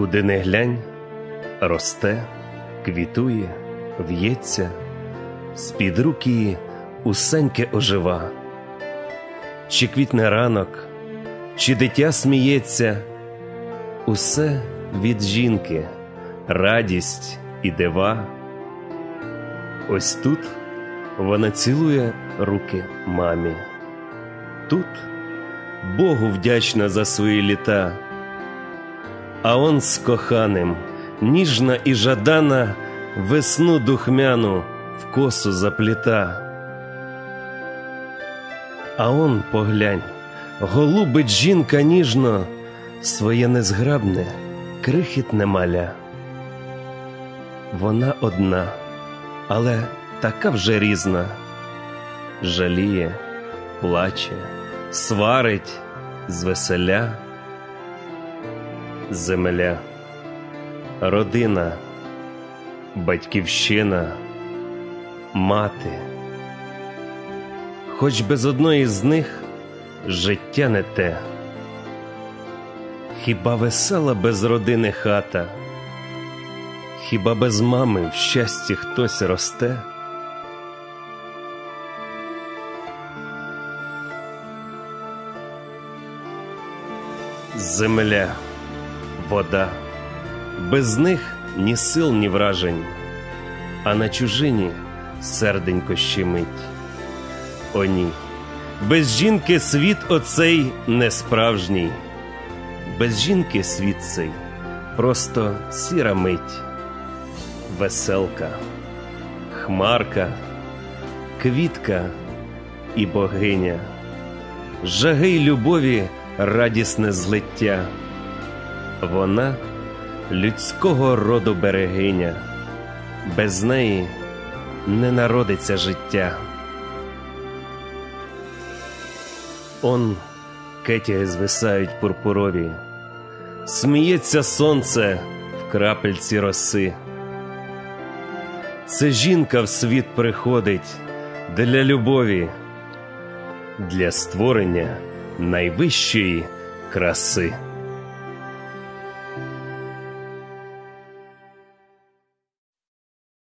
Куди не глянь, росте, квітує, в'ється, з-під руки усеньке ожива. Чи квітне ранок, чи дитя сміється, усе від жінки, радість і дива. Ось тут вона цілує руки мамі. Тут Богу вдячна за свої літа. А он з коханим, ніжна і жадана, весну духмяну в косу запліта. А он поглянь, голубить жінка ніжно, своє незграбне, крихітне маля. Вона одна, але така вже різна, жаліє, плаче, сварить звеселя земля, родина, батьківщина, мати. Хоч без одної з них життя не те. Хіба весела без родини хата, хіба без мами в щасті хтось росте? Земля вода, без них ні сил, ні вражень, а на чужині серденько щемить. О, ні, без жінки світ оцей не справжній, без жінки світ цей просто сіра мить, веселка, хмарка, квітка і богиня, жаги й любові радісне злиття. Вона людського роду берегиня, без неї не народиться життя. Он кетяги звисають пурпурові, сміється сонце в крапельці роси. Це жінка в світ приходить для любові, для створення найвищої краси.